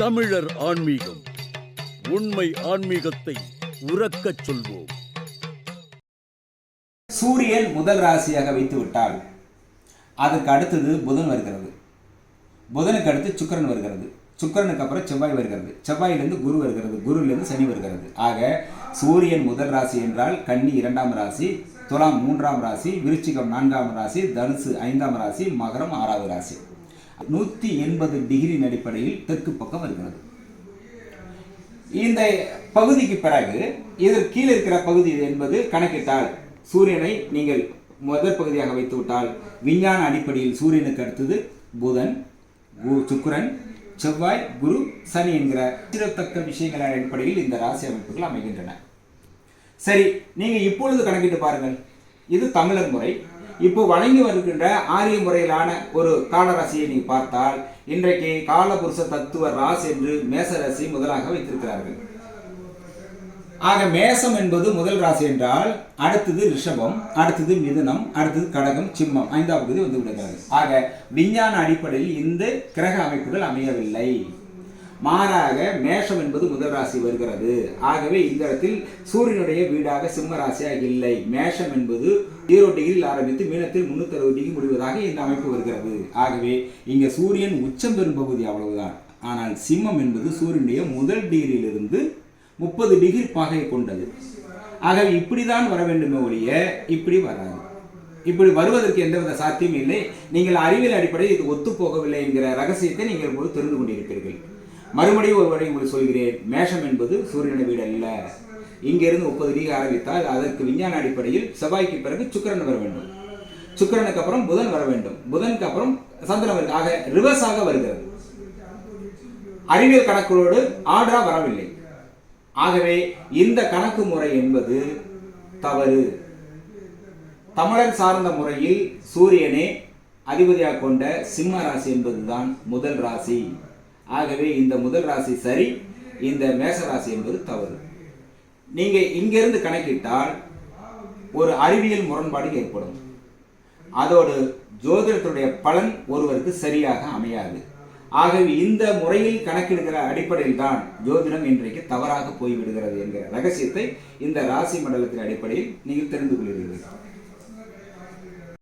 தமிழர் ஆன்மீகம். உண்மை ஆன்மீகத்தை உறக்கச் சொல்வோம். சூரியன் முதல் ராசியாக வைத்து விட்டால் அதற்கு அடுத்தது புதன் வருகிறது. புதனுக்கு அடுத்து சுக்கிரன் வருகிறது. சுக்கிரனுக்கு அப்புறம் செவ்வாய் வருகிறது. செவ்வாயிலிருந்து குரு வருகிறது. குருவிலிருந்து சனி வருகிறது. ஆக சூரியன் முதல் ராசி என்றால் கன்னி இரண்டாம் ராசி துலாம் மூன்றாம் ராசி விருச்சிகம் நான்காம் ராசி தனுசு ஐந்தாம் ராசி மகரம் ஆறாவது ராசி. நூற்றி எண்பது டிகிரியின் அடிப்படையில் தெற்கு பக்கம் வருகிறது. இந்த பகுதிக்கு பிறகு இதற்கு கீழே இருக்கிற பகுதி என்பது கணக்கிட்டால் சூரியனை நீங்கள் முதல் பகுதியாக வைத்து விட்டால் விஞ்ஞான அடிப்படையில் சூரியனுக்கு அடுத்தது புதன் கு- செவ்வாய் குரு சனி என்கிற திருத்தக்க விஷயங்களின் அடிப்படையில் இந்த ராசி அமைப்புகள் அமைகின்றன. சரி நீங்கள் இப்பொழுது கணக்கிட்டு பாருங்கள். இது தமிழர் முறை. இப்போ வழங்கி வருகின்ற ஆரிய முறையிலான ஒரு காலராசியை நீங்க பார்த்தால் இன்றைக்கு காலபுருஷ தத்துவ ராசி என்று மேச ராசி முதலாக வைத்திருக்கிறார்கள். ஆக மேசம் என்பது முதல் ராசி என்றால் அடுத்தது ரிஷபம் அடுத்தது மிதுனம் அடுத்தது கடகம் சிம்மம் ஐந்தாவது பகுதி வந்து விடுகிறது. ஆக விஞ்ஞான அடிப்படையில் இந்த கிரக அமைப்புகள் அமையவில்லை. மாறாக மேஷம் என்பது முதல் ராசி வருகிறது. ஆகவே இந்த இடத்தில் சூரியனுடைய வீடாக சிம்ம ராசியாக இல்லை. மேஷம் என்பது ஜீரோ டிகிரியில் ஆரம்பித்து மீனத்தில் முன்னூத்தி அறுபது டிகிரி முடிவதாக இந்த அமைப்பு வருகிறது. ஆகவே இங்க சூரியன் உச்சம் பெறும் பகுதி அவ்வளவுதான். ஆனால் சிம்மம் என்பது சூரியனுடைய முதல் டிகிரியிலிருந்து முப்பது டிகிரி பாகை கொண்டது. ஆகவே இப்படிதான் வர வேண்டுமே ஒழிய இப்படி வராது. இப்படி வருவதற்கு எந்தவித சாத்தியம் இல்லை. நீங்கள் அறிவியல் அடிப்படையில் இது ஒத்துப்போகவில்லை என்கிற ரகசியத்தை நீங்கள் இப்போது தெரிந்து கொண்டிருப்பீர்கள். மறுபடியும் ஒரு முறை உங்களுக்கு சொல்கிறேன். மேஷம் என்பது சூரியன வீடு அல்ல. இங்கிருந்து முப்பது டிகிரி ஆரம்பித்தால் அதற்கு விஞ்ஞான அடிப்படையில் செவ்வாய்க்கு பிறகு சுக்கரன் வர வேண்டும். சுக்கிரனுக்கு அப்புறம் புதன் வர வேண்டும். புதனுக்கு அப்புறம் சந்திரன் வருது ஆக ரிவர்ஸாக வருகிறது. அறிவியல் கணக்குகளோடு ஆர்டரா வரவில்லை. ஆகவே இந்த கணக்கு முறை என்பது தவறு. தமிழர் சார்ந்த முறையில் சூரியனே அதிபதியாக கொண்ட சிம்ம ராசி என்பதுதான் முதல் ராசி. ஆகவே இந்த முதல் ராசி சரி இந்த மேச ராசி என்பது தவறு. நீங்க இங்கிருந்து கணக்கிட்டால் ஒரு அறிவியல் முரண்பாடு ஏற்படும். அதோடு ஜோதிடத்துடைய பலன் ஒருவருக்கு சரியாக அமையாது. ஆகவே இந்த முறையில் கணக்கெடுக்கிற அடிப்படையில் தான் ஜோதிடம் இன்றைக்கு தவறாக போய்விடுகிறது என்கிற ரகசியத்தை இந்த ராசி மண்டலத்தின் அடிப்படையில் நீங்கள் தெரிந்து கொள்கிறீர்கள்.